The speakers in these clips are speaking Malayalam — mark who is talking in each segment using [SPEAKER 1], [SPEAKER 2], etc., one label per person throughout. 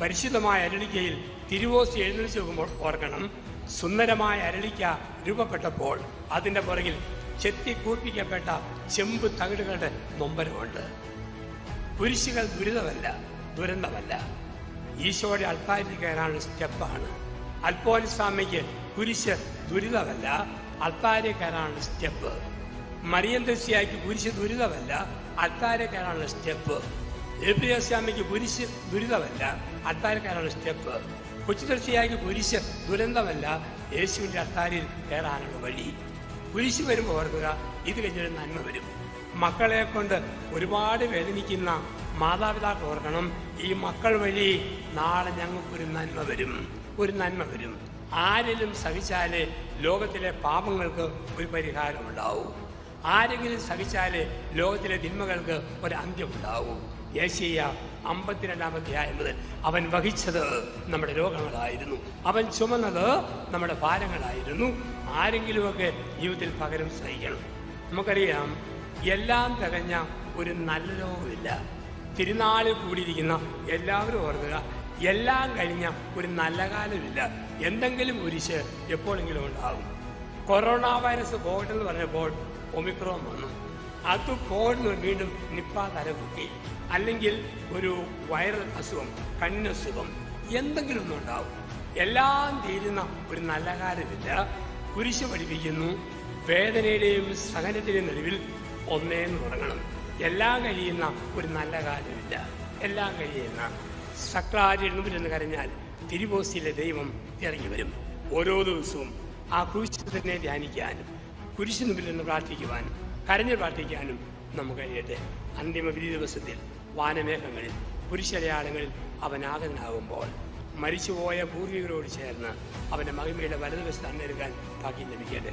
[SPEAKER 1] പരിശുദ്ധമായ അരളിക്കയിൽ തിരുവോസി എഴുന്നേറ്റ് നോക്കുമ്പോൾ ഓർക്കണം. സുന്ദരമായ അരളിക്ക രൂപപ്പെട്ടപ്പോൾ അതിന്റെ പുറകിൽ ചെത്തി ചെമ്പ് തകിടുകളുടെ നൊമ്പരമുണ്ട്. കുരിശുകൾ ദുരിതമല്ല ദുരന്തമല്ല. ഈശോയുടെ അൾത്താരിൽ കയറാനുള്ള സ്റ്റെപ്പാണ്. അൽപോലിസ്വാമിക്ക് കുരിശ് ദുരിതമല്ല അൾത്താരെ കയറാനുള്ള സ്റ്റെപ്പ്. മറിയം ദസ്യായിക്ക് കുരിശ് ദുരിതമല്ല അൾത്താരെ കയറാനുള്ള സ്റ്റെപ്പ്. എബ്രിയസ്വാമിക്ക് കുരിശ് ദുരിതമല്ല. അത്താരക്കാരാണ് സ്റ്റെപ്പ്. കൊച്ചുദർശിയായിക്ക് കുരിശ് ദുരന്തമല്ല. യേശുവിന്റെ അത്താരിൽ കയറാനുള്ള വഴി. കുരിശ് വരുമ്പോൾ ഓർക്കുക ഇത് കഴിഞ്ഞൊരു നന്മ വരും. മക്കളെ കൊണ്ട് ഒരുപാട് വേദനിക്കുന്ന മാതാപിതാക്കൾ ഓർക്കണം ഈ മക്കൾ വഴി നാളെ ഞങ്ങൾക്കൊരു നന്മ വരും. ഒരു നന്മ വരും. ആരെങ്കിലും സഹിച്ചാലേ ലോകത്തിലെ പാപങ്ങൾക്ക് ഒരു പരിഹാരമുണ്ടാവും. ആരെങ്കിലും സഹിച്ചാലേ ലോകത്തിലെ തിന്മകൾക്ക് ഒരു അന്ത്യമുണ്ടാവൂ. യേശയ്യ അമ്പത്തിരണ്ടാം അധ്യായം മുതൽ അവൻ വഹിച്ചത് നമ്മുടെ രോഗങ്ങളായിരുന്നു. അവൻ ചുമന്നത് നമ്മുടെ ഭാരങ്ങളായിരുന്നു. ആരെങ്കിലുമൊക്കെ ജീവിതത്തിൽ പകരം സഹിക്കണം. നമുക്കറിയാം എല്ലാം തികഞ്ഞ ഒരു നല്ല ലോകമില്ല തിരുനാളിൽ കൂടിയിരിക്കുന്ന എല്ലാവരും ഓർക്കുക എല്ലാം കഴിഞ്ഞ ഒരു നല്ല കാലമില്ല. എന്തെങ്കിലും കുരിശ് എപ്പോഴെങ്കിലും ഉണ്ടാകും കൊറോണ വൈറസ് പോകട്ടെന്ന് പറഞ്ഞപ്പോൾ ഒമിക്രോൺ വന്നു. അത് പോകുന്നു വീണ്ടും നിപ്പ തലകുത്തി അല്ലെങ്കിൽ ഒരു വൈറൽ അസുഖം കണ്ണസുഖം എന്തെങ്കിലും ഒന്നും ഉണ്ടാവും. എല്ലാം തീരുന്ന ഒരു നല്ല കാര്യമില്ല കുരിശ് പഠിപ്പിക്കുന്നു. വേദനയുടെയും സഹനത്തിന്റെയും നടുവിൽ ഒന്നേന്ന് തുടങ്ങണം. എല്ലാം കഴിയുന്ന ഒരു നല്ല കാര്യമില്ല. എല്ലാം കഴിയുന്ന സക്രാചെന്ന് കരഞ്ഞാൽ തിരുവോസിയിലെ ദൈവം ഇറങ്ങി വരും. ഓരോ ദിവസവും ആ കുരിശ് തന്നെ ധ്യാനിക്കാനും കുരിശിന് മുമ്പിൽ നിന്ന് പ്രാർത്ഥിക്കുവാനും കരഞ്ഞു പ്രാർത്ഥിക്കാനും നമുക്ക് കഴിയട്ടെ. അന്തിമ വിധി ദിവസത്തിൽ വാനമേഘങ്ങളിൽ കുരിശടയാളങ്ങളിൽ അവൻ ആകനാകുമ്പോൾ മരിച്ചുപോയ പൂർവികരോട് ചേർന്ന് അവന്റെ മഹിമയുടെ വലതുവശത്ത് അന്നെടുക്കാൻ ഭാഗ്യം ലഭിക്കട്ടെ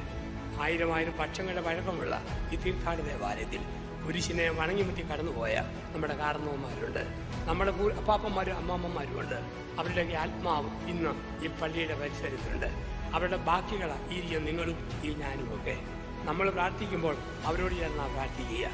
[SPEAKER 1] ആയിരം ആയിരം പക്ഷങ്ങളുടെ വഴക്കമുള്ള ഈ തീർത്ഥാടന ദേവാലയത്തിൽ കുരിശിനെ വണങ്ങിമുറ്റി കടന്നുപോയ നമ്മുടെ കാരണവന്മാരുണ്ട്. നമ്മുടെ അപ്പാപ്പന്മാരും അമ്മാമ്മമാരും ഉണ്ട് അവരുടെയൊക്കെ ആത്മാവ് ഇന്ന് ഈ പള്ളിയുടെ പരിസരത്തുണ്ട്. അവരുടെ ബാക്കികളാണ് ഈ നിങ്ങളും ഈ ഞാനുമൊക്കെ. നമ്മൾ പ്രാർത്ഥിക്കുമ്പോൾ അവരോട് ചേർന്നാ പ്രാർത്ഥിക്കുക.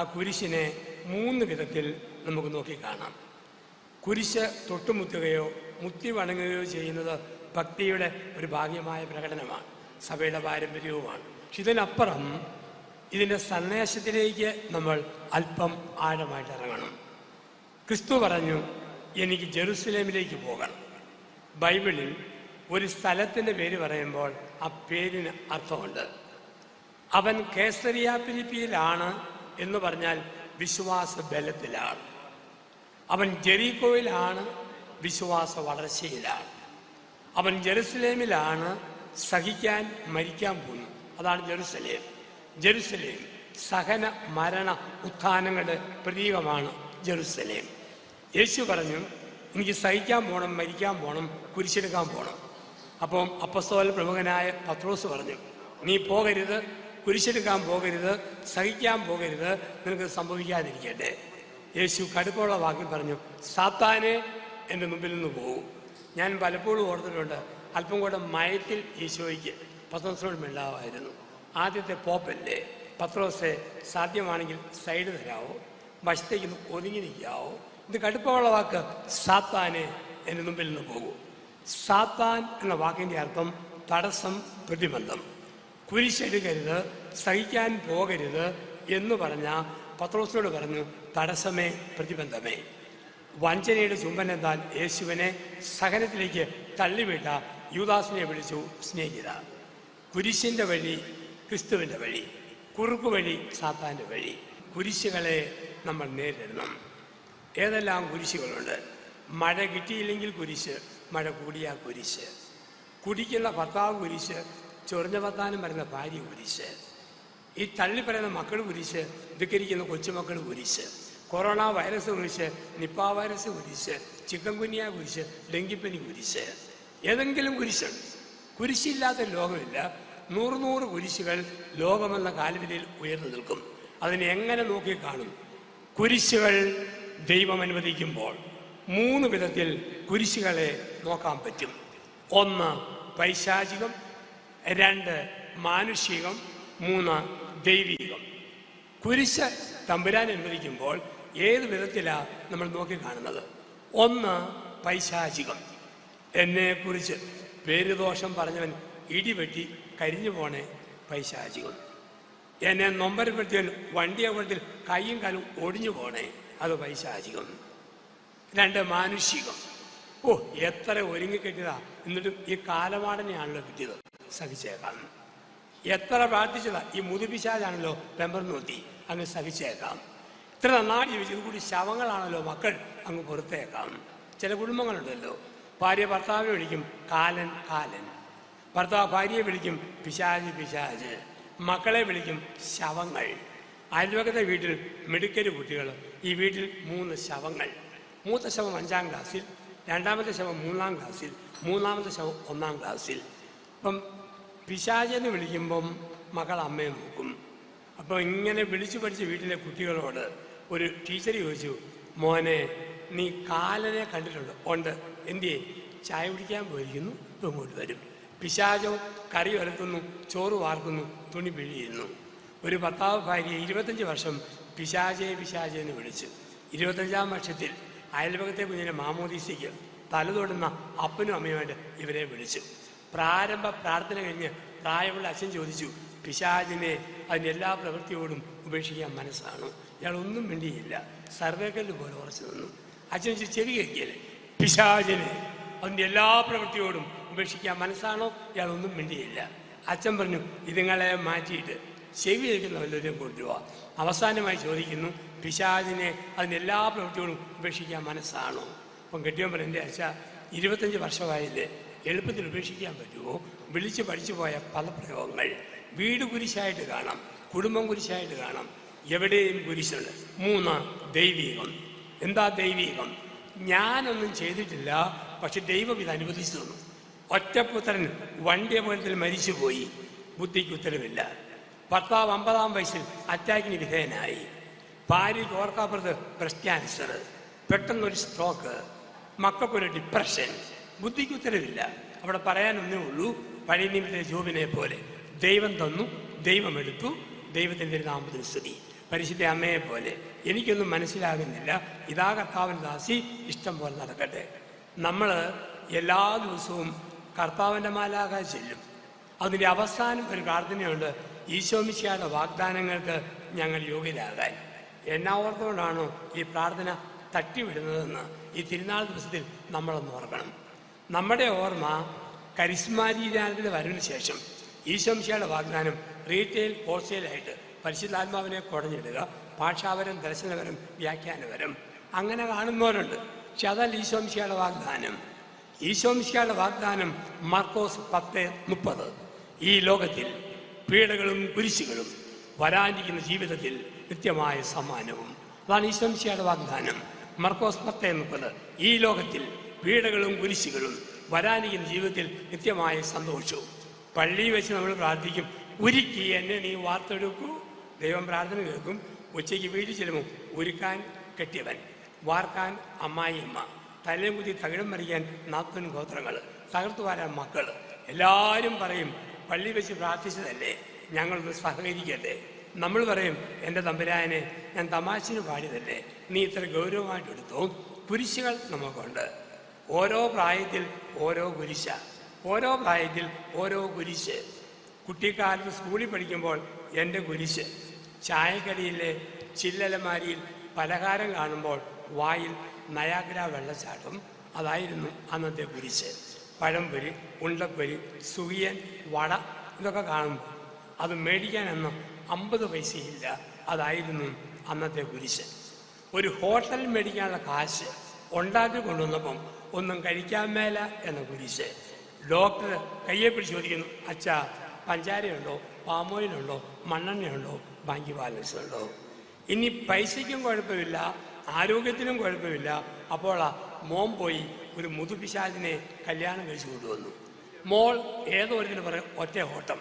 [SPEAKER 1] ആ കുരിശിനെ മൂന്ന് വിധത്തിൽ നമുക്ക് നോക്കിക്കാണാം കുരിശ് തൊട്ടുമുത്തുകയോ മുത്തി വണങ്ങുകയോ ചെയ്യുന്നത് ഭക്തിയുടെ ഒരു ഭാഗ്യമായ പ്രകടനമാണ്. സഭയുടെ പാരമ്പര്യവുമാണ്. പക്ഷെ ഇതിനപ്പുറം ഇതിന്റെ സന്ദേശത്തിലേക്ക് നമ്മൾ അല്പം ആഴമായിട്ട് ഇറങ്ങണം. ക്രിസ്തു പറഞ്ഞു എനിക്ക് ജെറുസലേമിലേക്ക് പോകണം. ബൈബിളിൽ ഒരു സ്ഥലത്തിന്റെ പേര് പറയുമ്പോൾ ആ പേരിന് അർത്ഥമുണ്ട്. അവൻ കേസരിയ ഫിലിപ്പിയിലാണ് എന്ന് പറഞ്ഞാൽ വിശ്വാസ ബലത്തിലാണ് അവൻ ജെറീക്കോയിലാണ് വിശ്വാസ വളർച്ചയിലാണ് അവൻ ജെറുസലേമിലാണ് സഹിക്കാൻ മരിക്കാൻ പോയി. അതാണ് ജെറുസലേം. ജെറുസലേം സഹന മരണ ഉത്ഥാനങ്ങളുടെ പ്രതീകമാണ് ജെറുസലേം. യേശു പറഞ്ഞു എനിക്ക് സഹിക്കാൻ പോകണം മരിക്കാൻ പോകണം കുരിശെടുക്കാൻ പോകണം അപ്പം അപ്പസ്തോല പ്രമുഖനായ പത്രോസ് പറഞ്ഞു നീ പോകരുത് കുരിശെടുക്കാൻ പോകരുത് സഹിക്കാൻ പോകരുത് നിനക്ക് സംഭവിക്കാതിരിക്കട്ടെ. യേശു കടുപ്പുള്ള വാക്കിൽ പറഞ്ഞു സാത്താനെ എന്റെ മുമ്പിൽ നിന്ന് പോകും. ഞാൻ പലപ്പോഴും ഓർത്തിട്ടുണ്ട് അല്പം കൂടെ മയത്തിൽ ഈശോയ്ക്ക് പത്രോസിനോട് മിണ്ടാവായിരുന്നു. ആദ്യത്തെ പോപ്പല്ലേ? പത്രോസെ സാധ്യമാണെങ്കിൽ സൈഡ് തരാവോ? വശത്തേക്ക് ഒതുങ്ങി നിൽക്കാവോ? ഇത് കടുപ്പമുള്ള വാക്ക് സാത്താനെ എന്റെ മുമ്പിൽ നിന്ന് പോകും. സാത്താൻ എന്ന വാക്കിന്റെ അർത്ഥം തടസ്സം പ്രതിബന്ധം. കുരിശെടുക്കരുത് സഹിക്കാൻ പോകരുത് എന്ന് പറഞ്ഞ പത്രോസിനോട് പറഞ്ഞു തടസ്സമേ പ്രതിബന്ധമേ. വഞ്ചനയുടെ ചുംബനത്താൽ യേശുവിനെ സഹനത്തിലേക്ക് തള്ളിവിട്ട യൂദാസിനെ വിളിച്ചു സ്നേഹിത കുരിശിന്റെ വഴി ക്രിസ്തുവിന്റെ വഴി കുറുക്കു വഴി സാത്താന്റെ വഴി കുരിശുകളെ നമ്മൾ നേരിടണം. ഏതെല്ലാം കുരിശുകളുണ്ട്? മഴ കിട്ടിയില്ലെങ്കിൽ കുരിശ് മഴ കൂടിയാൽ കുരിശ്. കുടിക്കുന്ന ഭർത്താവ് കുരിശ് ചൊറിഞ്ഞ ഭർത്താനും വരുന്ന ഭാര്യ കുരിശ്. ഈ തള്ളി പറയുന്ന മക്കൾ കുരിശ് ധിക്കരിക്കുന്ന കൊച്ചുമക്കൾ കുരിശ്. കൊറോണ വൈറസ് കുരിശ് നിപ്പ വൈറസ് കുരിശ് ചിക്കൻ കുനിയ കുരിശ് ഡെങ്കിപ്പനി കുരിശ്. ഏതെങ്കിലും കുരിശുണ്ട്. കുരിശില്ലാത്ത ലോകമില്ല. നൂറ് നൂറ് കുരിശുകൾ ലോകമെന്ന കാലവിലയിൽ ഉയർന്നു നിൽക്കും. അതിനെ എങ്ങനെ നോക്കി കാണും? കുരിശുകൾ ദൈവം അനുവദിക്കുമ്പോൾ മൂന്ന് വിധത്തിൽ കുരിശുകളെ നോക്കാൻ പറ്റും. ഒന്ന് പൈശാചികം രണ്ട് മാനുഷികം മൂന്ന് ദൈവികം. കുരിശ് തമ്പുരാൻ അനുവദിക്കുമ്പോൾ ഏത് വിധത്തിലാണ് നമ്മൾ നോക്കി കാണുന്നത്? ഒന്ന് പൈശാചികം. എന്നെക്കുറിച്ച് പേരുദോഷം പറഞ്ഞവൻ ഇടിവെട്ടി കരിഞ്ഞു പോണേ പൈശാചികം. എന്നെ നൊമ്പരപ്പെടുത്തിയവൻ വണ്ടി അപകടത്തിൽ കൈയും കാലും ഒടിഞ്ഞു പോണേ അത് പൈശാചികം. രണ്ട് മാനുഷികം. ഓ എത്ര ഒരുങ്ങിക്കെട്ടിയതാ എന്നിട്ടും ഈ കാലമാടനെയാണല്ലോ കിട്ടിയത്. സഹിച്ചേക്കാം. എത്ര പ്രാർത്ഥിച്ചതാ? ഈ മുതുപിശാലാണല്ലോ പെമ്പർ നോത്തി അങ്ങ് സഹിച്ചേക്കാം. ഇത്ര നന്നായി ജീവിച്ചു ഇതുകൂടി ശവങ്ങളാണല്ലോ മക്കൾ അങ്ങ് പുറത്തേക്കാം. ചില കുടുംബങ്ങളുണ്ടല്ലോ. ഭാര്യ ഭർത്താവിനെ വിളിക്കും കാലൻ കാലൻ. ഭർത്താവ് ഭാര്യയെ വിളിക്കും പിശാജ് പിശാജ് മക്കളെ വിളിക്കും ശവങ്ങൾ. അയൽവക്കത്തെ വീട്ടിൽ മിടുക്കര് കുട്ടികൾ. ഈ വീട്ടിൽ മൂന്ന് ശവങ്ങൾ. മൂത്ത ശവം അഞ്ചാം ക്ലാസ്സിൽ രണ്ടാമത്തെ ശവം മൂന്നാം ക്ലാസ്സിൽ മൂന്നാമത്തെ ശവം ഒന്നാം ക്ലാസ്സിൽ. അപ്പം പിശാചെന്ന് വിളിക്കുമ്പം മകൾ അമ്മയെ നോക്കും. അപ്പോൾ ഇങ്ങനെ വിളിച്ചു പഠിച്ച വീട്ടിലെ കുട്ടികളോട് ഒരു ടീച്ചർ ചോദിച്ചു മോനെ നീ കാലനെ കണ്ടിട്ടുണ്ട്. ഉണ്ട്. എന്തിയെ? ചായ കുടിക്കാൻ പോയിരിക്കുന്നു. ഇങ്ങോട്ട് വരും. പിശാചോ കറി വരത്തുന്നു ചോറ് വാർക്കുന്നു തുണി പിഴിയുന്നു. ഒരു ഭർത്താവ് ഭാര്യ ഇരുപത്തഞ്ച് വർഷം പിശാചെ പിശാചെ എന്ന് വിളിച്ചു. ഇരുപത്തഞ്ചാം വർഷത്തിൽ അയൽപകത്തെ കുഞ്ഞിനെ മാമോദീസയ്ക്ക് തലതൊടുന്ന അപ്പനും അമ്മയുമായിട്ട് ഇവരെ വിളിച്ചു. പ്രാരംഭ പ്രാർത്ഥന കഴിഞ്ഞ് പ്രായമുള്ള അച്ഛൻ ചോദിച്ചു പിശാചിനെ അതിന്റെ എല്ലാ പ്രവൃത്തിയോടും ഉപേക്ഷിക്കാൻ മനസ്സാണ്. ഇയാളൊന്നും വേണ്ടിയില്ല സർവേക്കല്ല് പോലെ ഉറച്ചു നിന്നു. അച്ഛൻ ചോദിച്ചു, ചെവി കേൾക്കിയല്ലേ പിശാചിനെ അതിന്റെ എല്ലാ പ്രവൃത്തിയോടും ഉപേക്ഷിക്കാൻ മനസ്സാണോ? ഇയാളൊന്നും വേണ്ടിയില്ല അച്ഛൻ പറഞ്ഞു ഇതുങ്ങളെ മാറ്റിയിട്ട് ചെവി കേൾക്കുന്ന വല്ലവരെയും കൊണ്ടുപോവാ അവസാനമായി ചോദിക്കുന്നു പിശാചിനെ അതിന്റെ എല്ലാ പ്രവൃത്തിയോടും ഉപേക്ഷിക്കാൻ മനസ്സാണോ? അപ്പം കെട്ടിയവൻ പറഞ്ഞു എന്റെ അച്ഛ ഇരുപത്തഞ്ച് വർഷമായില്ലേ. എളുപ്പത്തിൽ ഉപേക്ഷിക്കാൻ പറ്റുമോ? വിളിച്ച് പഠിച്ചു പോയ പല പ്രയോഗങ്ങൾ. വീട് കുരിശായിട്ട് കാണാം കുടുംബം കുരിശായിട്ട് കാണാം. എവിടെയും കുരിശുണ്ട്. മൂന്ന് ദൈവീകം. എന്താ ദൈവീകം? ഞാനൊന്നും ചെയ്തിട്ടില്ല പക്ഷെ ദൈവം ഇത് അനുവദിച്ചു തന്നു. ഒറ്റപുത്രൻ വണ്ടി അപകടത്തിൽ മരിച്ചുപോയി. ബുദ്ധിക്ക് ഉത്തരവില്ല. ഭർത്താവ് അമ്പതാം വയസ്സിൽ അറ്റാക്കിന് വിധേയനായി. ഭാര്യയ്ക്ക് ഓർക്കാപ്പുറത്ത് ബ്രസ്റ്റ് ക്യാൻസർ പെട്ടെന്നൊരു സ്ട്രോക്ക് മക്കൾക്കൊരു ഡിപ്രഷൻ ബുദ്ധിക്ക് ഉത്തരവില്ല. അവിടെ പറയാനൊന്നേ ഉള്ളൂ പഴയ ജോബിനെ പോലെ ദൈവം തന്നു ദൈവം എടുത്തു ദൈവത്തിന്റെ നാമത്തിന് സ്തുതി. പരിശുദ്ധ അമ്മയെ പോലെ എനിക്കൊന്നും മനസ്സിലാകുന്നില്ല. ഇതാ കർത്താവിന്റെ ദാസി ഇഷ്ടം പോലെ നടക്കട്ടെ. നമ്മൾ എല്ലാ ദിവസവും കർത്താവിന്റെ മാലാക ചെല്ലും. അതിന്റെ അവസാനം ഒരു പ്രാർത്ഥനയുണ്ട് ഈശോമിശിയുടെ വാഗ്ദാനങ്ങൾക്ക് ഞങ്ങൾ യോഗ്യരാകാൻ. എന്നാ ഓർത്തുകൊണ്ടാണോ ഈ പ്രാർത്ഥന തട്ടിവിടുന്നതെന്ന് ഈ തിരുനാൾ ദിവസത്തിൽ നമ്മളൊന്ന് ഓർക്കണം. നമ്മുടെ ഓർമ്മ കരിസ്മാരീരാനത്തിൽ വരവിന് ശേഷം ഈശംശയുടെ വാഗ്ദാനം റീറ്റെയിൽ ഹോൾസെയിലായിട്ട് പരിശുദ്ധാത്മാവിനെ കുടഞ്ഞിടുക ഭാഷാപരം ദർശനവരം വ്യാഖ്യാനവരം അങ്ങനെ കാണുന്നവരുണ്ട്. പക്ഷെ അതല്ല ഈശോംശിയുടെ വാഗ്ദാനം. ഈശോംശിയുടെ വാഗ്ദാനം മാർക്കോസ് പത്ത് മുപ്പത്. ഈ ലോകത്തിൽ പീഡകളും കുരിശുകളും വരാനിരിക്കുന്ന ജീവിതത്തിൽ കൃത്യമായ സമ്മാനവും. അതാണ് ഈശോംശിയുടെ വാഗ്ദാനം. മർക്കോസ് പത്ത് മുപ്പത്. ഈ ലോകത്തിൽ പീഡകളും കുരിശികളും വരാനിരിക്കുന്ന ജീവിതത്തിൽ നിത്യമായ സന്തോഷവും. പള്ളിയിൽ വെച്ച് നമ്മൾ പ്രാർത്ഥിക്കും. ഉരുക്കി എന്നെ നീ വാർത്തെടുക്കൂ. ദൈവം പ്രാർത്ഥന കേൾക്കും. ഉച്ചയ്ക്ക് വീട്ടിൽ ചെല്ലുമ്പോൾ ഉരുക്കാൻ കെട്ടിയവൻ വാർക്കാൻ അമ്മായിയമ്മ തലയും കുത്തി തകിടം മറിക്കാൻ നാത്തൻ ഗോത്രങ്ങൾ തകർത്തു വാരാൻ മക്കൾ. എല്ലാവരും പറയും പള്ളി വെച്ച് പ്രാർത്ഥിച്ചതല്ലേ? ഞങ്ങളൊന്ന് സഹകരിക്കട്ടെ. നമ്മൾ പറയും എന്റെ തമ്പുരാനെ ഞാൻ തമാശന് പാടിയതല്ലേ? നീ ഇത്ര ഗൗരവമായിട്ട് എടുത്തു കുരിശുകൾ നമുക്കുണ്ട് ഓരോ പ്രായത്തിൽ ഓരോ കുരിശ ഓരോ പ്രായത്തിൽ ഓരോ കുരിശ് കുട്ടിക്കാലത്ത് സ്കൂളിൽ പഠിക്കുമ്പോൾ എന്റെ കുരിശ് ചായക്കടിയിലെ ചില്ലലമാരിയിൽ പലഹാരം കാണുമ്പോൾ വായിൽ നയാഗ്ര വെള്ളച്ചാട്ടം. അതായിരുന്നു അന്നത്തെ കുരിശ് പഴംപൊരി ഉണ്ടപ്പൊരി സുഖിയൻ വട ഇതൊക്കെ കാണുമ്പോൾ. അത് മേടിക്കാനൊന്നും അമ്പത് പൈസയില്ല. അതായിരുന്നു അന്നത്തെ കുരിശ് ഒരു ഹോട്ടൽ മേടിക്കാനുള്ള കാശ്. ഉണ്ടാക്കി കൊണ്ടുവന്നപ്പം ഒന്നും കഴിക്കാൻ മേല എന്ന കുരിശ്. ഡോക്ടർ കയ്യെ പിടിച്ച് ചോദിക്കുന്നു അച്ഛാ പഞ്ചാരയുണ്ടോ? പാമോയിലുണ്ടോ? മണ്ണെണ്ണയുണ്ടോ? ബാങ്ക് ബാലൻസ് ഉണ്ടോ ഇനി പൈസയ്ക്കും കുഴപ്പമില്ല ആരോഗ്യത്തിനും കുഴപ്പമില്ല. അപ്പോൾ ആ മോൻ പോയി ഒരു മുതുപിശാലിനെ കല്യാണം കഴിച്ചു കൊണ്ടുവന്നു. മോൾ ഏതോ ഒരുത്തിന് പറയും ഒറ്റ ഓട്ടം.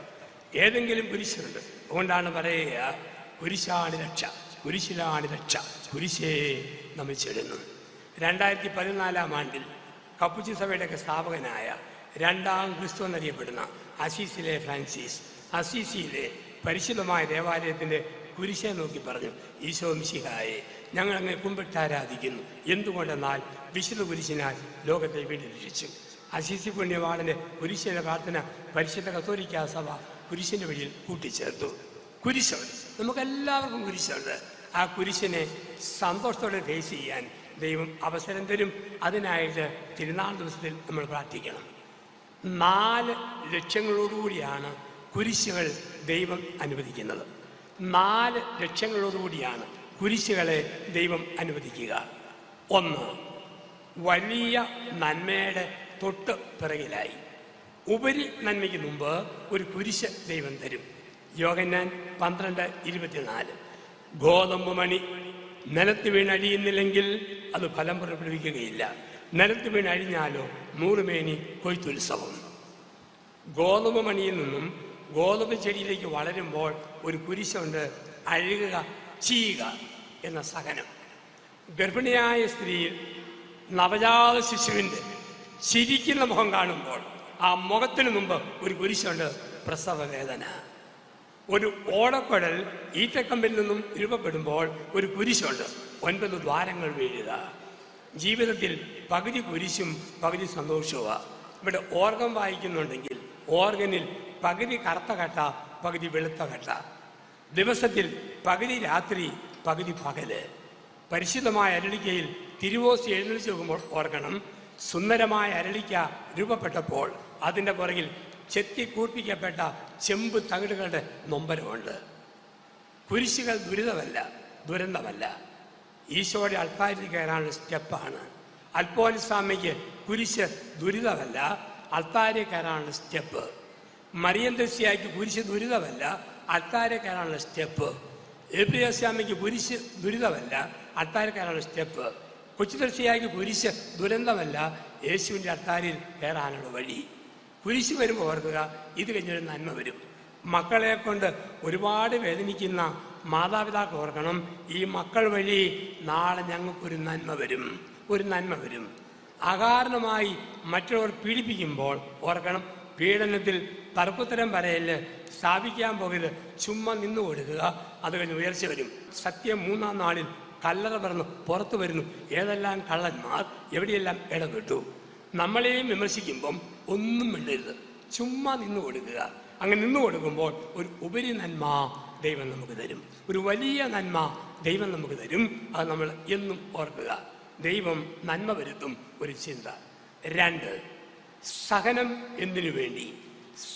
[SPEAKER 1] ഏതെങ്കിലും കുരിശുണ്ട്. അതുകൊണ്ടാണ് പറയുക കുരിശാണ് രക്ഷ കുരിശിലാണ് രക്ഷ കുരിശേ നമ്മൾ ചെല്ലുന്നു രണ്ടായിരത്തി പതിനാലാം ആണ്ടിൽ കപ്പുച്ചി സഭയുടെയൊക്കെ സ്ഥാപകനായ രണ്ടാം ക്രിസ്തു എന്നറിയപ്പെടുന്ന അസീസിലെ ഫ്രാൻസിസ് അസീസിയിലെ പരിശുദ്ധമായ ദേവാലയത്തിന്റെ കുരിശെ നോക്കി പറഞ്ഞു ഈശോ മിശിഹായെ ഞങ്ങൾ അങ്ങനെ കുമ്പിട്ടാരാധിക്കുന്നു. എന്തുകൊണ്ടെന്നാൽ വിശുദ്ധ കുരിശിനാൽ ലോകത്തെ വീട്ടിലിരിച്ചു. അസീസി പുണ്യവാളന്റെ കുരിശിന്റെ പ്രാർത്ഥന പരിശുദ്ധ കത്തോലിക്ക സഭ കുരിശിന്റെ വഴിയിൽ കൂട്ടിച്ചേർത്തു. കുരിശുണ്ട് നമുക്കെല്ലാവർക്കും കുരിശുണ്ട് ആ കുരിശിനെ സന്തോഷത്തോടെ ഫേസ് ചെയ്യാൻ ദൈവം അവസരം തരും. അതിനായിട്ട് തിരുനാൾ ദിവസത്തിൽ നമ്മൾ പ്രാർത്ഥിക്കണം. നാല് ലക്ഷ്യങ്ങളോടുകൂടിയാണ് കുരിശുകൾ ദൈവം അനുവദിക്കുന്നത്. നാല് ലക്ഷ്യങ്ങളോടുകൂടിയാണ് കുരിശുകളെ ദൈവം അനുവദിക്കുക. ഒന്ന് വലിയ നന്മയുടെ തൊട്ട് പിറകിലായി. ഉപരി നന്മയ്ക്ക് മുമ്പ് ഒരു കുരിശ് ദൈവം തരും. യോഗന്നാൻ പന്ത്രണ്ട് ഇരുപത്തിനാല്. ഗോതമ്പ് മണി നിലത്ത് വീണഴിയുന്നില്ലെങ്കിൽ അത് ഫലം പുറപ്പെടുവിക്കുകയില്ല. നിലത്ത് വീണഴിഞ്ഞാലോ നൂറുമേനി കൊയ്ത്തുത്സവം. ഗോതമ്പ് മണിയിൽ നിന്നും ഗോതമ്പ് ചെടിയിലേക്ക് വളരുമ്പോൾ ഒരു കുരിശുണ്ട് അഴുകുക ചെയ്യുക എന്ന സഹനം. ഗർഭിണിയായ സ്ത്രീയിൽ നവജാത ശിശുവിന്റെ ചിരിക്കുന്ന മുഖം കാണുമ്പോൾ ആ മുഖത്തിന് മുമ്പ് ഒരു കുരിശുണ്ട് പ്രസവ വേദന ഒരു ഓടക്കുഴൽ ഈറ്റക്കമ്പിൽ നിന്നും രൂപപ്പെടുമ്പോൾ ഒരു കുരിശുണ്ട്. ഒൻപത് ദ്വാരങ്ങൾ വീഴുക. ജീവിതത്തിൽ പകുതി കുരിശും പകുതി സന്തോഷവുമാണ് ഇവിടെ ഓർഗൻ വായിക്കുന്നുണ്ടെങ്കിൽ ഓർഗനിൽ പകുതി കറുത്ത കട്ട പകുതി വെളുത്ത കട്ട. ദിവസത്തിൽ പകുതി രാത്രി പകുതി പകൽ. പരിശുദ്ധമായ അരളിക്കയിൽ തിരുവോസ് നോക്കുമ്പോൾ ഓർക്കണം. സുന്ദരമായ അരളിക്ക രൂപപ്പെട്ടപ്പോൾ അതിന്റെ പുറകിൽ ചെത്തി കൂർപ്പിക്കപ്പെട്ട ചെമ്പ് തകിടുകളുടെ നൊമ്പരമുണ്ട്. കുരിശുകൾ ദുരിതമല്ല ദുരന്തമല്ല. ഈശോയുടെ അൾത്താരിൽ കയറാനുള്ള സ്റ്റെപ്പാണ്. അൽപോലിസ്വാമിക്ക് കുരിശ് ദുരിതമല്ല അൽത്താരെ കയറാനുള്ള സ്റ്റെപ്പ്. മറിയം ദൃശ്യയ്ക്ക് കുരിശ് ദുരിതമല്ല അൽത്താരെ കയറാനുള്ള സ്റ്റെപ്പ്. എബ്രിയസ്വാമിക്ക് കുരിശ് ദുരിതമല്ല അൽത്താരെ കയറാനുള്ള സ്റ്റെപ്പ്. കൊച്ചുദർശിയായിക്ക് കുരിശ് ദുരന്തമല്ല യേശുവിന്റെ അൾത്താരിൽ കയറാനുള്ള വഴി. കുരിശ് വരുമ്പോൾ ഓർക്കുക ഇത് കഴിഞ്ഞൊരു നന്മ വരും. മക്കളെ കൊണ്ട് ഒരുപാട് വേദനിക്കുന്ന മാതാപിതാക്കൾ ഓർക്കണം ഈ മക്കൾ വഴി നാളെ ഞങ്ങൾക്കൊരു നന്മ വരും ഒരു നന്മ വരും. അകാരണമായി മറ്റുള്ളവർ പീഡിപ്പിക്കുമ്പോൾ ഓർക്കണം പീഡനത്തിൽ തർക്കുത്തരം പറയൽ സ്ഥാപിക്കാൻ പോകരുത് ചുമ്മാ നിന്ന് കൊടുക്കുക അത് കഴിഞ്ഞ് ഉയർച്ച വരും. സത്യം മൂന്നാം നാളിൽ കല്ലറ പറന്ന് പുറത്തു വരുന്നു. ഏതെല്ലാം കള്ളന്മാർ എവിടെയെല്ലാം ഇടപെട്ടു നമ്മളെയും വിമർശിക്കുമ്പം ഒന്നും മിണ്ടരുത്. ചുമ്മാ നിന്ന് കൊടുക്കുക. അങ്ങനെ നിന്ന് കൊടുക്കുമ്പോൾ ഒരു ഉപരി നന്മ ദൈവം നമുക്ക് തരും. ഒരു വലിയ നന്മ ദൈവം നമുക്ക് തരും. അത് നമ്മൾ എന്നും ഓർക്കുക. ദൈവം നന്മ വരുത്തും ഒരു ചിന്ത. രണ്ട് സഹനം എന്തിനു വേണ്ടി?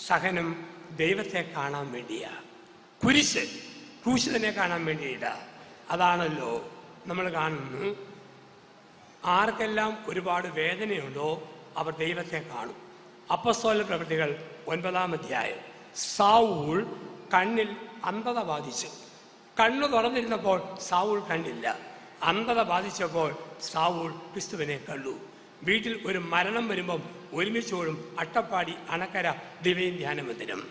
[SPEAKER 1] സഹനം ദൈവത്തെ കാണാൻ വേണ്ടിയാ. കുരിശ് ക്രൂശിതനെ കാണാൻ വേണ്ടിയിട്ടാ. അതാണല്ലോ നമ്മൾ കാണുന്നു ആർക്കെല്ലാം ഒരുപാട് വേദനയുണ്ടോ അവർ ദൈവത്തെ കാണും. അപ്പസ്തോല പ്രവൃത്തികൾ ഒൻപതാം അധ്യായം. സാവൂൾ കണ്ണിൽ അന്ധത ബാധിച്ചു. കണ്ണു തുറന്നിരുന്നപ്പോൾ സാവൂൾ കണ്ടില്ല. അന്ധത ബാധിച്ചപ്പോൾ സാവൂൾ ക്രിസ്തുവിനെ കണ്ടു. വീട്ടിൽ ഒരു മരണം വരുമ്പം ഒരുമിച്ചോടും അട്ടപ്പാടി അണക്കര ദിവ്യം ധ്യാനമന്ദിരം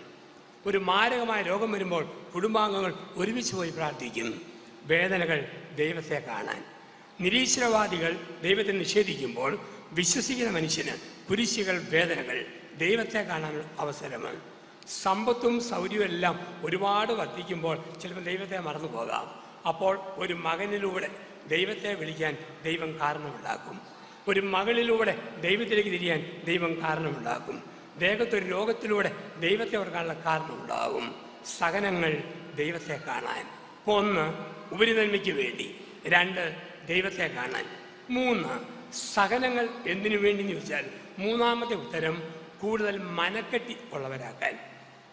[SPEAKER 1] ഒരു മാരകമായ രോഗം വരുമ്പോൾ കുടുംബാംഗങ്ങൾ ഒരുമിച്ച് പോയി പ്രാർത്ഥിക്കും. വേദനകൾ ദൈവത്തെ കാണാൻ. നിരീശ്വരവാദികൾ ദൈവത്തെ നിഷേധിക്കുമ്പോൾ വിശ്വസിക്കുന്ന മനുഷ്യന് കുരിശികൾ വേദനകൾ ദൈവത്തെ കാണാനുള്ള അവസരമാണ്. സമ്പത്തും സൗകര്യവും എല്ലാം ഒരുപാട് വർദ്ധിക്കുമ്പോൾ ചിലപ്പോൾ ദൈവത്തെ മറന്നു പോകാം. അപ്പോൾ ഒരു മകനിലൂടെ ദൈവത്തെ വിളിക്കാൻ ദൈവം കാരണമുണ്ടാക്കും. ഒരു മകളിലൂടെ ദൈവത്തിലേക്ക് തിരിയാൻ ദൈവം കാരണമുണ്ടാക്കും. ദേഹത്തൊരു രോഗത്തിലൂടെ ദൈവത്തെ ഓർക്കാനുള്ള കാരണമുണ്ടാകും. സഹനങ്ങൾ ദൈവത്തെ കാണാൻ. ഒന്ന് ഉപരിനന്മയ്ക്ക് വേണ്ടി. രണ്ട് ദൈവത്തെ കാണാൻ. മൂന്ന് സഹനങ്ങൾ എന്തിനു വേണ്ടി എന്ന് ചോദിച്ചാൽ മൂന്നാമത്തെ ഉത്തരം കൂടുതൽ മനക്കെട്ടി ഉള്ളവരാക്കാൻ.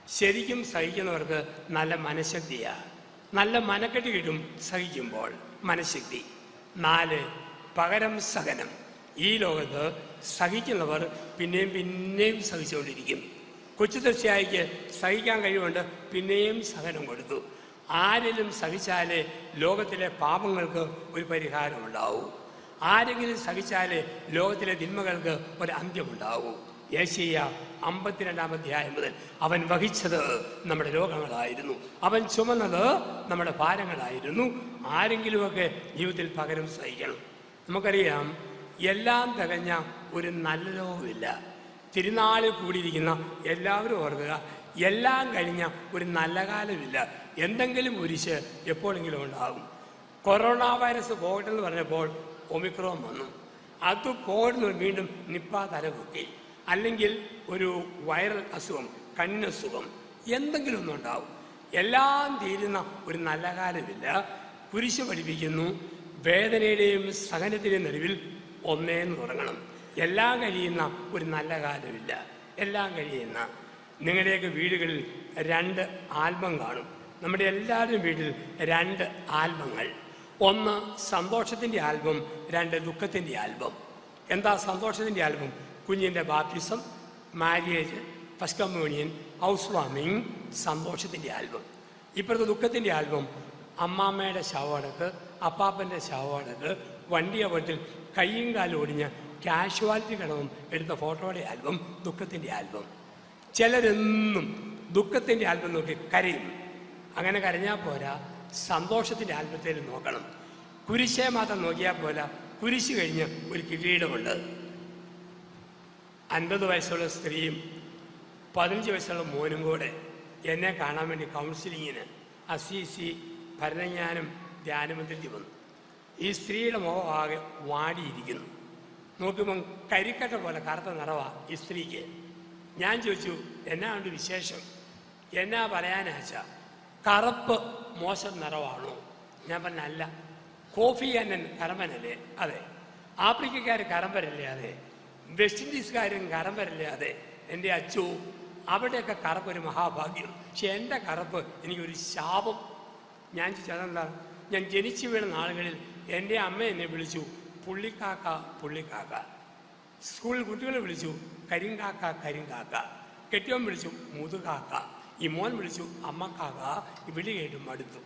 [SPEAKER 1] ശരിക്കും സഹിക്കുന്നവർക്ക് നല്ല മനഃശക്തിയാണ് നല്ല മനക്കെട്ടി കിട്ടും സഹിക്കുമ്പോൾ മനഃശക്തി. നാല് പകരം സഹനം. ഈ ലോകത്ത് സഹിക്കുന്നവർ പിന്നെയും പിന്നെയും സഹിച്ചുകൊണ്ടിരിക്കും. കൊച്ചു തീർച്ചയായിക്ക് സഹിക്കാൻ കഴിവുണ്ട് പിന്നെയും സഹനം കൊടുത്തു. ആരിലും സഹിച്ചാലേ ലോകത്തിലെ പാപങ്ങൾക്ക് ഒരു പരിഹാരമുണ്ടാവൂ ആരെങ്കിലും സഹിച്ചാലേ ലോകത്തിലെ തിന്മകൾക്ക് ഒരു അന്ത്യമുണ്ടാവൂ യേശയ്യ അമ്പത്തിരണ്ടാം അധ്യായം മുതൽ അവൻ വഹിച്ചത് നമ്മുടെ രോഗങ്ങളായിരുന്നു. അവൻ ചുമന്നത് നമ്മുടെ ഭാരങ്ങളായിരുന്നു. ആരെങ്കിലുമൊക്കെ ജീവിതത്തിൽ പകരം സഹിക്കണം. നമുക്കറിയാം എല്ലാം തികഞ്ഞ ഒരു നല്ല ലോകമില്ല തിരുനാളിൽ കൂടിയിരിക്കുന്ന എല്ലാവരും ഓർക്കുക എല്ലാം കഴിഞ്ഞ ഒരു നല്ല കാലമില്ല. എന്തെങ്കിലും കുരിശ് എപ്പോഴെങ്കിലും ഉണ്ടാകും. കൊറോണ വൈറസ് പോകട്ടെ എന്ന് പറഞ്ഞപ്പോൾ ഒമിക്രോൺ വന്നു. അത് പോകട്ടെ വീണ്ടും നിപ്പ തലപൊക്കി അല്ലെങ്കിൽ ഒരു വൈറൽ അസുഖം കണ്ണസുഖം എന്തെങ്കിലും ഒന്നും ഉണ്ടാവും. എല്ലാം തീരുന്ന ഒരു നല്ല കാലമില്ല. കുരിശ് പഠിപ്പിക്കുന്നു. വേദനയുടെയും സഹനത്തിന്റെയും നടുവിൽ ഒന്നേന്ന് തുടങ്ങണം. എല്ലാം കഴിയുന്ന ഒരു നല്ല കാലമില്ല. എല്ലാം കഴിയുന്ന നിങ്ങളുടെയൊക്കെ വീടുകളിൽ രണ്ട് ആൽബം കാണും. നമ്മുടെ എല്ലാവരുടെയും വീട്ടിൽ രണ്ട് ആൽബങ്ങൾ. ഒന്ന് സന്തോഷത്തിന്റെ ആൽബം രണ്ട് ദുഃഖത്തിന്റെ ആൽബം. എന്താ സന്തോഷത്തിന്റെ ആൽബം? കുഞ്ഞിന്റെ ബാപ്റ്റിസം മാര്യേജ് ഫസ്റ്റ് ഹൗസ് വാമിങ് സന്തോഷത്തിന്റെ ആൽബം. ഇപ്പോഴത്തെ ദുഃഖത്തിന്റെ ആൽബം അമ്മാമ്മയുടെ ശവടക്ക് അപ്പാപ്പന്റെ ശവടക്ക് വണ്ടി അപകടത്തിൽ കയ്യും കാലും ഒടിഞ്ഞ് കാഷ്വാലിറ്റി ഘടകം എടുത്ത ഫോട്ടോയുടെ ആൽബം ദുഃഖത്തിന്റെ ആൽബം. ചിലരെന്നും ദുഃഖത്തിന്റെ ആൽബം നോക്കി കരയും. അങ്ങനെ കരഞ്ഞാൽ പോരാ. സന്തോഷത്തിന്റെ ആത്മത്തിൽ നോക്കണം. കുരിശെ മാത്രം നോക്കിയാൽ പോരാ. കുരിശ് കഴിഞ്ഞ് ഒരു കിരീടമുണ്ട്. അൻപത് വയസ്സുള്ള സ്ത്രീയും പതിനഞ്ച് വയസ്സുള്ള മോനും കൂടെ എന്നെ കാണാൻ വേണ്ടി കൗൺസിലിങ്ങിന് അസീസി ഭരണജ്ഞാനം ധ്യാനമന്ത്രിക്ക് വന്നു. ഈ സ്ത്രീയുടെ മുഖം ആകെ വാടിയിരിക്കുന്നു. നോക്കുമ്പം കരിക്കട്ട പോലെ കറുത്ത നിറവാ ഈ സ്ത്രീക്ക്. ഞാൻ ചോദിച്ചു എന്നാ ഉണ്ട് വിശേഷം? എന്നാ പറയാനാച്ച കറുപ്പ് മോശം നിറവാണോ? ഞാൻ പറഞ്ഞ അല്ല. കോഫി അന്നൻ കറമ്പനല്ലേ അതെ. ആഫ്രിക്കക്കാർ കറമ്പരല്ലേ അതെ. വെസ്റ്റ് ഇൻഡീസുകാരും കറമ്പരല്ലേ അതെ. എന്റെ അച്ചു അവിടെയൊക്കെ കറുപ്പ് ഒരു മഹാഭാഗ്യം. പക്ഷെ എന്റെ കറുപ്പ് എനിക്കൊരു ശാപം. ഞാൻ ചോദിച്ചതെന്താ ഞാൻ ജനിച്ചു വീണ നാളുകളിൽ എന്റെ അമ്മ എന്നെ വിളിച്ചു പുള്ളിക്കാക്ക പുള്ളിക്കാക്ക. സ്കൂളിൽ കുട്ടികളെ വിളിച്ചു കരിങ്കാക്ക കരിങ്കാക്ക. കെട്ടിയോൻ വിളിച്ചു മുതുകാക്ക. ഈ മോൻ വിളിച്ചു അമ്മ ഈ വിളി കേട്ടും മടുത്തു.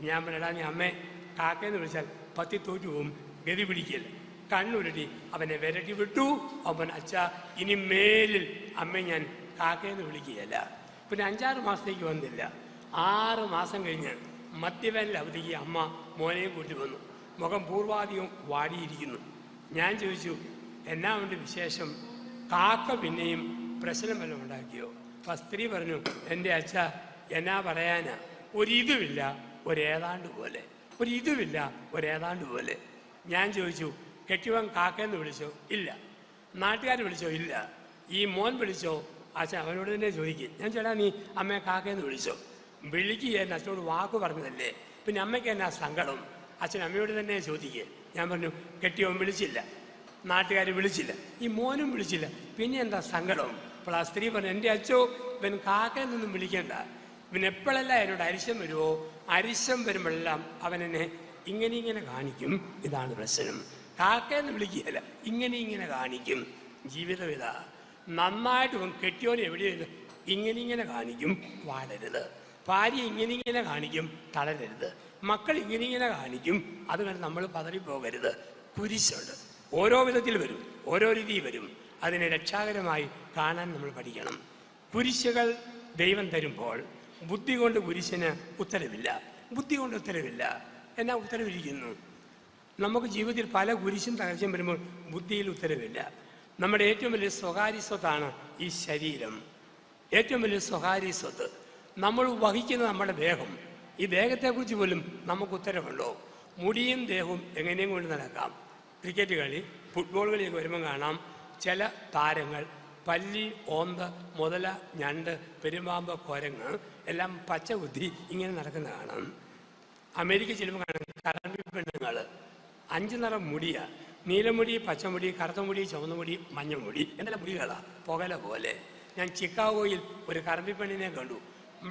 [SPEAKER 1] ഞാൻ പറഞ്ഞടാ നീ അമ്മേ കാക്കയെന്ന് വിളിച്ചാൽ പത്തി തോറ്റു പോവും ഗതി പിടിക്കൽ കണ്ണുരുട്ടി അവനെ വിരട്ടി വിട്ടു. അവൻ അച്ഛ ഇനി മേലിൽ അമ്മ ഞാൻ കാക്കയെന്ന് വിളിക്കുകയല്ല. പിന്നെ അഞ്ചാറ് മാസത്തേക്ക് വന്നില്ല. ആറ് മാസം കഴിഞ്ഞ് മദ്യവേനൽ അവധിക്ക് അമ്മ മോനെയും കൂട്ടി വന്നു. മുഖം പൂർവാധികം വാടിയിരിക്കുന്നു. ഞാൻ ചോദിച്ചു എന്നാ ഉണ്ട് വിശേഷം? കാക്ക പിന്നെയും പ്രശ്നം വല്ലതും ഉണ്ടാക്കിയോ? അപ്പം സ്ത്രീ പറഞ്ഞു എന്റെ അച്ഛ എന്നാ പറയാനാ? ഒരിതുമില്ല ഒരേതാണ്ട് പോലെ. ഒരിതുമില്ല ഒരേതാണ്ട് പോലെ. ഞാൻ ചോദിച്ചു കെട്ടിവൻ കാക്കയെന്ന് വിളിച്ചോ? ഇല്ല. നാട്ടുകാർ വിളിച്ചോ? ഇല്ല. ഈ മോൻ വിളിച്ചോ? അച്ഛൻ അവനോട് തന്നെ ചോദിക്കും. ഞാൻ ചേട്ടാ നീ അമ്മയെ കാക്കയെന്ന് വിളിച്ചോ? വിളിക്കുക എന്നെ അച്ഛനോട് വാക്ക് പറഞ്ഞതല്ലേ. പിന്നെ അമ്മയ്ക്ക് എന്നാ സങ്കടം? അച്ഛൻ അമ്മയോട് തന്നെ ചോദിക്കുക ഞാൻ പറഞ്ഞു കെട്ടിയവൻ വിളിച്ചില്ല. നാട്ടുകാർ വിളിച്ചില്ല. ഈ മോനും വിളിച്ചില്ല. പിന്നെ എന്താ സങ്കടം? അപ്പോൾ ആ സ്ത്രീ പറഞ്ഞു എന്റെ അച്ഛോ ഇവൻ കാക്കയെന്നൊന്നും വിളിക്കണ്ട. ഇവൻ എപ്പോഴെല്ലാം എന്നോട് അരിശം വരുമോ അരിശം വരുമ്പോഴെല്ലാം അവൻ എന്നെ ഇങ്ങനെ ഇങ്ങനെ കാണിക്കും. ഇതാണ് പ്രശ്നം. കാക്കയെന്ന് വിളിക്കുകയല്ല ഇങ്ങനെ ഇങ്ങനെ കാണിക്കും. ജീവിതം ഇതാ. നന്നായിട്ട് കെട്ടിയോനെ എവിടെയോ ഇങ്ങനെ ഇങ്ങനെ കാണിക്കും വാടരുത്. ഭാര്യ ഇങ്ങനെ ഇങ്ങനെ കാണിക്കും തളരരുത്. മക്കൾ ഇങ്ങനെ ഇങ്ങനെ കാണിക്കും അത് നമ്മൾ പതറിപ്പോകരുത്. കുരിശുണ്ട്. ഓരോ വിധത്തിൽ വരും ഓരോ രീതിയിൽ വരും. അതിനെ രക്ഷാകരമായി കാണാൻ നമ്മൾ പഠിക്കണം. കുരിശുകൾ ദൈവം തരുമ്പോൾ ബുദ്ധി കൊണ്ട് കുരിശിന് ഉത്തരവില്ല. ബുദ്ധി കൊണ്ട് ഉത്തരവില്ല. എന്നാ ഉത്തരവിരിക്കുന്നു? നമുക്ക് ജീവിതത്തിൽ പല കുരിശും തകർച്ചയും വരുമ്പോൾ ബുദ്ധിയിൽ ഉത്തരവില്ല. നമ്മുടെ ഏറ്റവും വലിയ സ്വകാര്യ സ്വത്താണ് ഈ ശരീരം. ഏറ്റവും വലിയ സ്വകാര്യ സ്വത്ത്. നമ്മൾ വഹിക്കുന്ന നമ്മുടെ ദേഹം. ഈ ദേഹത്തെക്കുറിച്ച് പോലും നമുക്ക് ഉത്തരവുണ്ടോ? മുടിയും ദേഹവും എങ്ങനെയും കൊണ്ട് നടക്കാം. ക്രിക്കറ്റ് കളി ഫുട്ബോൾ കളിയൊക്കെ വരുമ്പോൾ കാണാം. ചില താരങ്ങൾ പല്ലി ഓന്ത് മുതല ഞണ്ട് പെരുമ്പാമ്പ് കുരങ്ങ് എല്ലാം പച്ച കുത്തി ഇങ്ങനെ നടക്കുന്നതാണ് അമേരിക്ക ചെല്ലുമ്പോൾ കാണാം കറമ്പി പെണ്ണുങ്ങൾ അഞ്ച് നിറം മുടിയാ നീലമുടി പച്ചമുടി കറുത്തമുടി ചുവന്നമുടി മഞ്ഞമുടി എന്തെല്ലാം മുടികളാണ് പുകല പോലെ. ഞാൻ ചിക്കാഗോയിൽ ഒരു കറമ്പി പെണ്ണിനെ കണ്ടു.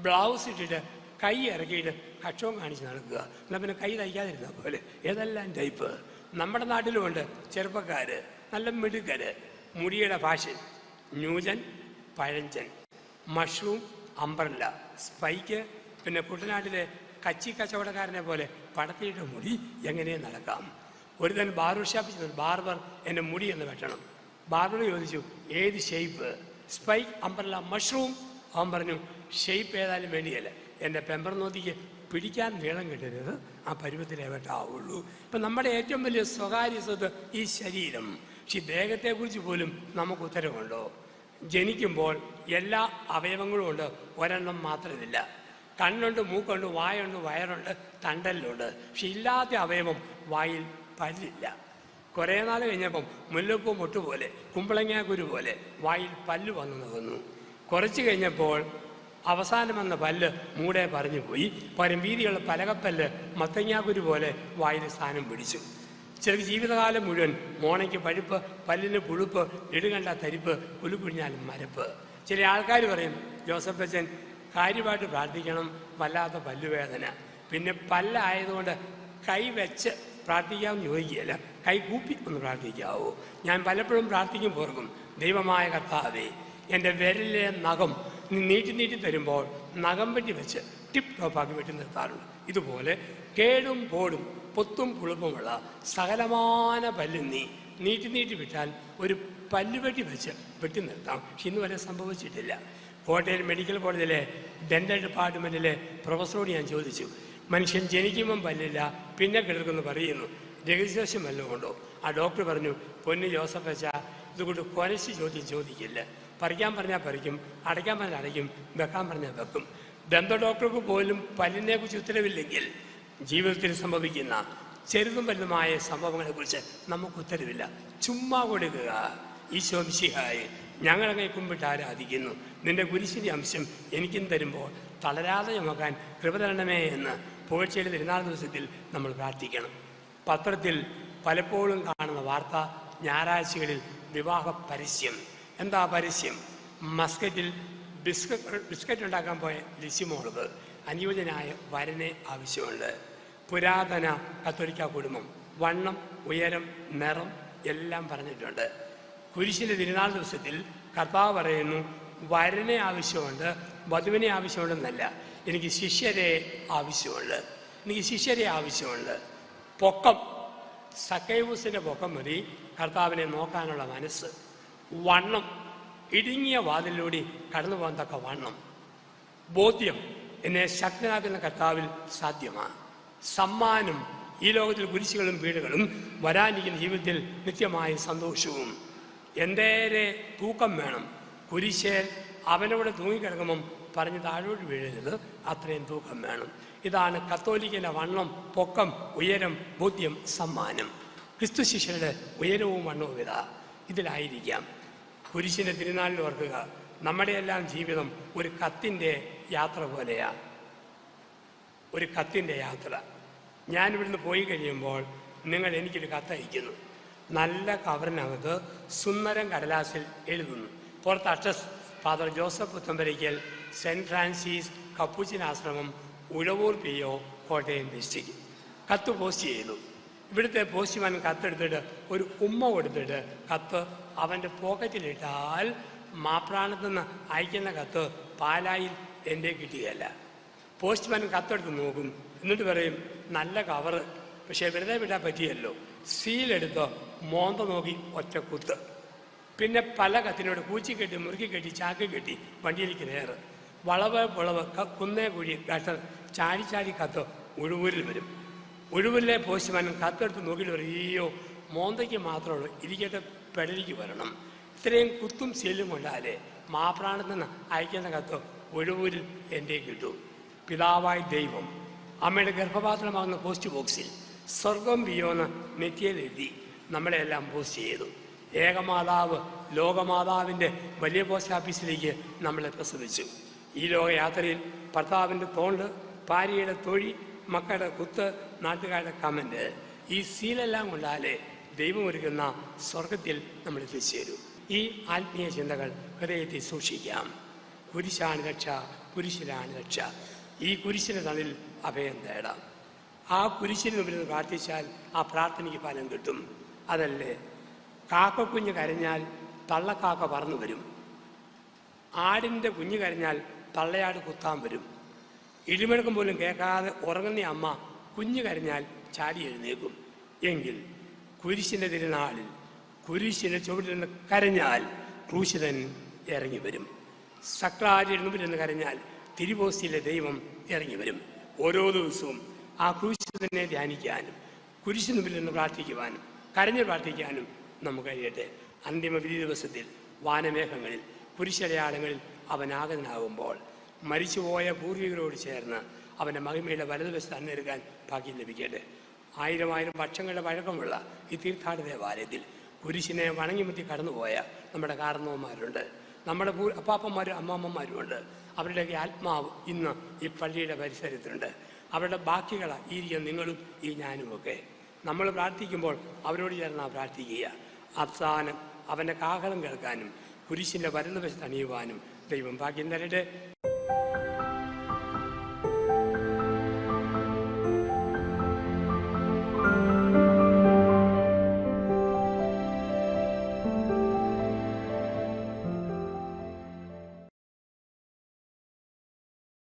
[SPEAKER 1] ബ്ലൗസ് ഇട്ടിട്ട് കൈ ഇറക്കിയിട്ട് കക്ഷവും കാണിച്ച് നടക്കുക. എന്നാൽ പിന്നെ കൈ തയ്ക്കാതിരുന്ന പോലെ. ഏതെല്ലാം ടൈപ്പ്? നമ്മുടെ നാട്ടിലുമുണ്ട് ചെറുപ്പക്കാർ നല്ല മിടുക്കര്. മുടിയുടെ ഫാഷൻ ന്യൂജൻ പഴഞ്ചൻ മഷ്റൂം അംബ്രല്ല സ്പൈക്ക് പിന്നെ കുട്ടനാട്ടിലെ കച്ചി കച്ചവടക്കാരനെ പോലെ പടത്തിയിട്ട് മുടി എങ്ങനെ നടക്കാം? ഒരു തന്നെ ബാർബർ ഷാപ്പിൽ ചെന്നു ബാർബർ എന്റെ മുടി എന്ന് വെട്ടണം. ബാർബർ ചോദിച്ചു ഏത് ഷേപ്പ്? Spike umbrella mushroom. അവൻ പറഞ്ഞു ഷേപ്പ് ഏതായാലും വേണ്ടിയല്ല. എന്റെ പെമ്പർ നോത്തിക്ക് പിടിക്കാൻ നീളം കിട്ടരുത്. ആ പരുവത്തിലേ വെട്ടാവുള്ളൂ. ഇപ്പം നമ്മുടെ ഏറ്റവും വലിയ സ്വകാര്യ സ്വത്ത് ഈ ശരീരം. പക്ഷെ ദേഹത്തെക്കുറിച്ച് പോലും നമുക്ക് ഉത്തരവുണ്ടോ? ജനിക്കുമ്പോൾ എല്ലാ അവയവങ്ങളും ഉണ്ട്. ഒരെണ്ണം മാത്രമില്ല. കണ്ണുണ്ട് മൂക്കുണ്ട് വായുണ്ട് വയറുണ്ട് തണ്ടലുണ്ട് പക്ഷെ ഇല്ലാത്ത അവയവം വായിൽ പല്ലില്ല. കുറേ നാൾ കഴിഞ്ഞപ്പം മുല്ലപ്പൂ മുട്ടുപോലെ കുമ്പളങ്ങ കുരു പോലെ വായിൽ പല്ല് വന്നു നിൽക്കുന്നു. കുറച്ച് കഴിഞ്ഞപ്പോൾ അവസാനം വന്ന പല്ല് മൂടെ പറഞ്ഞു പോയി പരം വീതിയുള്ള പലകപ്പല്ല് മത്തങ്ങാക്കുരു പോലെ വായിൽ സ്ഥാനം പിടിച്ചു. ചിലർക്ക് ജീവിതകാലം മുഴുവൻ മോണയ്ക്ക് പഴുപ്പ് പല്ലിന് പുഴുപ്പ് ഇടുകണ്ട തരിപ്പ് കുലുക്കുഴിഞ്ഞാൽ മരപ്പ്. ചില ആൾക്കാർ പറയും ജോസഫ് അച്ഛൻ കാര്യമായിട്ട് പ്രാർത്ഥിക്കണം വല്ലാത്ത പല്ലുവേദന. പിന്നെ പല്ലായതുകൊണ്ട് കൈ വെച്ച് പ്രാർത്ഥിക്കാമെന്ന് ചോദിക്കുകയല്ല കൈ കൂപ്പി ഒന്ന് പ്രാർത്ഥിക്കാവോ. ഞാൻ പലപ്പോഴും പ്രാർത്ഥിക്കും പോർക്കും. ദൈവമായ കർത്താവേ എന്റെ വിരലിലെ നഖം നീട്ടി നീട്ടി തരുമ്പോൾ നഖം വെട്ടി വെച്ച് ടിപ് ടോപ്പാക്കി വെട്ടി നിർത്താറുണ്ട്. ഇതുപോലെ കേടും പോടും പൊത്തും പുളുപ്പുമുള്ള സകലമാന പല്ല് നീ നീട്ടി നീട്ടി വിട്ടാൽ ഒരു പല്ലുവെട്ടി വെച്ച് വെട്ടി നിർത്താം. പക്ഷെ ഇന്ന് വരെ സംഭവിച്ചിട്ടില്ല. കോട്ടയം മെഡിക്കൽ കോളേജിലെ ഡെന്റൽ ഡിപ്പാർട്ട്മെന്റിലെ പ്രൊഫസറോട് ഞാൻ ചോദിച്ചു മനുഷ്യൻ ജനിക്കുമ്പം പല്ലില്ല പിന്നെ കിടക്കുന്നു പറയുന്നു. രഹസ്യവശം വല്ലതും കൊണ്ടോ ആ ഡോക്ടർ പറഞ്ഞു പൊന്നു ജോസഫ് അച്ഛ ഇതുകൊണ്ട് കൊലച്ച് ചോദ്യം ചോദിക്കില്ല. പറിക്കാൻ പറഞ്ഞാൽ പറിക്കും അടയ്ക്കാൻ പറഞ്ഞാൽ അടയ്ക്കും വെക്കാൻ പറഞ്ഞാൽ വെക്കും. ദന്ത ഡോക്ടർക്ക് പോലും പല്ലിനെ കുറിച്ച് ഉത്തരവില്ലെങ്കിൽ ജീവിതത്തിൽ സംഭവിക്കുന്ന ചെറുതും വലുതുമായ സംഭവങ്ങളെ കുറിച്ച് നമുക്ക് ഉത്തരവില്ല ചുമ്മാ കൊടുക്കുക. ഈശോ മിശിഹായെ ഞങ്ങളെ കുമ്പിട്ട് ആരാധിക്കുന്നു. നിന്റെ കുരിശിന്റെ അംശം എനിക്കും തരുമ്പോൾ തളരാതെ ചുമക്കാൻ കൃപ തരണമേ എന്ന് പുകഴ്ചയുടെ തിരുനാൾ ദിവസത്തിൽ നമ്മൾ പ്രാർത്ഥിക്കണം. പത്രത്തിൽ പലപ്പോഴും കാണുന്ന വാർത്ത ഞായറാഴ്ചകളിൽ വിവാഹ പരസ്യം. എന്താ പരസ്യം? മസ്കറ്റിൽ ബിസ്ക്കറ്റ് ബിസ്ക്കറ്റ് ഉണ്ടാക്കാൻ പോയ ലിസിമോൾക്ക് അനുയോജ്യനായ വരനെ ആവശ്യമുണ്ട്. പുരാതന കത്തോലിക്ക കുടുംബം വണ്ണം ഉയരം നിറം എല്ലാം പറഞ്ഞിട്ടുണ്ട്. കുരിശിന്റെ തിരുനാൾ ദിവസത്തിൽ കർത്താവ് പറയുന്നു വരനെ ആവശ്യമുണ്ട് വധുവിനെ ആവശ്യമുണ്ടെന്നല്ല എനിക്ക് ശിഷ്യരെ ആവശ്യമുണ്ട് എനിക്ക് ശിഷ്യരെ ആവശ്യമുണ്ട്. പൊക്കം സക്കൈവൂസിന്റെ പൊക്കം മതി കർത്താവിനെ നോക്കാനുള്ള മനസ്സ്. വണ്ണം ഇടുങ്ങിയ വാതിലൂടെ കടന്നു പോകാൻ തക്ക വണ്ണം. ബോധ്യം എന്നെ ശക്തനാക്കുന്ന കർത്താവിൽ സാധ്യമാണ്. സമ്മാനം ഈ ലോകത്തിൽ കുരിശുകളും വീടുകളും വരാനിരിക്കുന്ന ജീവിതത്തിൽ നിത്യമായ സന്തോഷവും. എന്തേരെ തൂക്കം വേണം. കുരിശ് അവനവിടെ തൂങ്ങിക്കിടക്കുമ്പം പറഞ്ഞ് താഴോട്ട് വീഴരുത്. അത്രയും തൂക്കം വേണം. ഇതാണ് കത്തോലിക്കിന്റെ വണ്ണം പൊക്കം ഉയരം ബോധ്യം സമ്മാനം. ക്രിസ്തു ശിഷ്യരുടെ ഉയരവും വണ്ണവും ഇതാ. ഇതിലായിരിക്കാം. കുരിശിന്റെ തിരുനാളിൽ ഓർക്കുക. നമ്മുടെയെല്ലാം ജീവിതം ഒരു കത്തിന്റെ യാത്ര പോലെയാ. ഒരു കത്തിന്റെ യാത്ര. ഞാൻ ഇവിടുന്ന് പോയി കഴിയുമ്പോൾ നിങ്ങൾ എനിക്കൊരു കത്തയക്കുന്നു നല്ല കവറിനകത്ത് സുന്ദരം കടലാസിൽ എഴുതുന്നു. പുറത്ത് address father Joseph Puthenparakkal saint Francis Capuchin ആശ്രമം Uzhavoor P O Kottayam district. കത്ത് പോസ്റ്റ് ചെയ്തു ഇവിടുത്തെ പോസ്റ്റ്മാൻ കത്തെടുത്തിട്ട് ഒരു ഉമ്മ കൊടുത്തിട്ട് കത്ത് അവന്റെ പോക്കറ്റിലിട്ടാൽ മാപ്രാണത്തു നിന്ന് അയക്കുന്ന കത്ത് പാലായിൽ എന്റെ കിട്ടിയല്ല പോസ്റ്റ്മാൻ കത്തെടുത്ത് നോക്കും. എന്നിട്ട് പറയും നല്ല കവറ് പക്ഷേ വെറുതെ വിടാൻ പറ്റിയല്ലോ. സീലെടുത്ത് മോന്ത നോക്കി ഒറ്റ കുത്ത്. പിന്നെ പല കത്തിനോട് കൂച്ചി കെട്ടി മുറുക്കി കെട്ടി ചാക്ക് കെട്ടി വണ്ടിയിലേക്ക് നേറ് വളവ് പുളവ് കുന്നേ കുഴി കഷ്ട ചാടി ചാടി കത്ത് ഉഴുവൂരിൽ വരും. ഉഴുവൂരിലെ പോസ്റ്റ്മാൻ കത്തെടുത്ത് നോക്കിയിട്ട് പറയും അയ്യോ മോന്തയ്ക്ക് മാത്രമേ ഉള്ളൂ ഇരിക്കട്ടെ പെടലിക്ക് വരണം. ഇത്രയും കുത്തും സീലും കൊണ്ടാലേ മാപ്രാണത്തിൽ നിന്ന് അയക്കുന്ന കത്ത് ഒഴിവൂരിൽ എന്റെ കിട്ടൂ. പിതാവായ ദൈവം അമ്മയുടെ ഗർഭപാത്രമാകുന്ന പോസ്റ്റ് ബോക്സിൽ സ്വർഗം ബിയോന്ന് നെറ്റിയിലെഴുതി നമ്മളെല്ലാം പോസ്റ്റ് ചെയ്തു. ഏകമാതാവ് ലോകമാതാവിന്റെ വലിയ പോസ്റ്റ് ഓഫീസിലേക്ക് നമ്മളെ പ്രസവിച്ചു. ഈ ലോകയാത്രയിൽ ഭർത്താവിന്റെ തോണ്ട് ഭാര്യയുടെ തൊഴി മക്കളുടെ കുത്ത് നാട്ടുകാരുടെ കമന്റ് ഈ സീലെല്ലാം കൊണ്ടാലേ ദൈവം ഒരുക്കുന്ന സ്വർഗത്തിൽ നമ്മൾ എത്തിച്ചേരും. ഈ ആത്മീയ ചിന്തകൾ ഹൃദയത്തിൽ സൂക്ഷിക്കാം. കുരിശാണ് രക്ഷ കുരിശിലാണ് രക്ഷ. ഈ കുരിശിന് തണിൽ അഭയം തേടാം ആ കുരിശിന് മുമ്പിൽ നിന്ന് പ്രാർത്ഥിച്ചാൽ ആ പ്രാർത്ഥനയ്ക്ക് ഫലം കിട്ടും. അതല്ലേ? കാക്കക്കുഞ്ഞ് കരഞ്ഞാൽ തള്ളക്കാക്ക പറന്നു വരും. ആടിന്റെ കുഞ്ഞ് കരഞ്ഞാൽ തള്ളയാട് കുത്താൻ വരും. ഇടിമെടുക്കും പോലും കേൾക്കാതെ ഉറങ്ങുന്ന അമ്മ കുഞ്ഞ് കരഞ്ഞാൽ ചാടി എഴുന്നേക്കും എങ്കിൽ കുരിശിന്റെ തിരുനാളിൽ കുരിശിന്റെ ചുവട്ടിൽ കരഞ്ഞാൽ ക്രൂശിതൻ ഇറങ്ങി വരും. മുമ്പിൽ നിന്ന് കരഞ്ഞാൽ തിരുവോസ്തിയിലെ ദൈവം ഇറങ്ങി വരും. ഓരോ ദിവസവും ആ ക്രൂശിതനെ ധ്യാനിക്കാനും കുരിശിന് മുമ്പിൽ നിന്ന് പ്രാർത്ഥിക്കുവാനും കരഞ്ഞു പ്രാർത്ഥിക്കാനും നമുക്ക് കഴിയട്ടെ. അന്തിമ വിധി ദിവസത്തിൽ വാനമേഘങ്ങളിൽ കുരിശടയാളങ്ങളിൽ അവൻ ആഗതനാകുമ്പോൾ മരിച്ചുപോയ പൂർവികരോട് ചേർന്ന് അവന്റെ മഹിമയുടെ വലതുവശത്ത് അന്നെടുക്കാൻ ഭാഗ്യം ലഭിക്കട്ടെ. ആയിരം ആയിരം വർഷങ്ങളുടെ പഴക്കമുള്ള ഈ തീർത്ഥാടന ദേവാലയത്തിൽ കുരിശിനെ വണങ്ങിമുത്തി കടന്നുപോയ നമ്മുടെ കാരണവന്മാരുണ്ട് നമ്മുടെ അപ്പാപ്പന്മാരും അമ്മാമ്മമാരുമുണ്ട് അവരുടെയൊക്കെ ആത്മാവ് ഇന്ന് ഈ പള്ളിയുടെ പരിസരത്തുണ്ട്. അവരുടെ ബാക്കികളാണ് ഈ നിങ്ങളും ഈ ഞാനുമൊക്കെ നമ്മൾ പ്രാർത്ഥിക്കുമ്പോൾ അവരോട് ചേർന്നാണ് പ്രാർത്ഥിക്കുക. അവസാനം അവന്റെ കാഹളം കേൾക്കാനും കുരിശിന്റെ വലതുവശത്ത് അണിയുവാനും ദൈവം ഭാഗ്യം തരട്ടെ.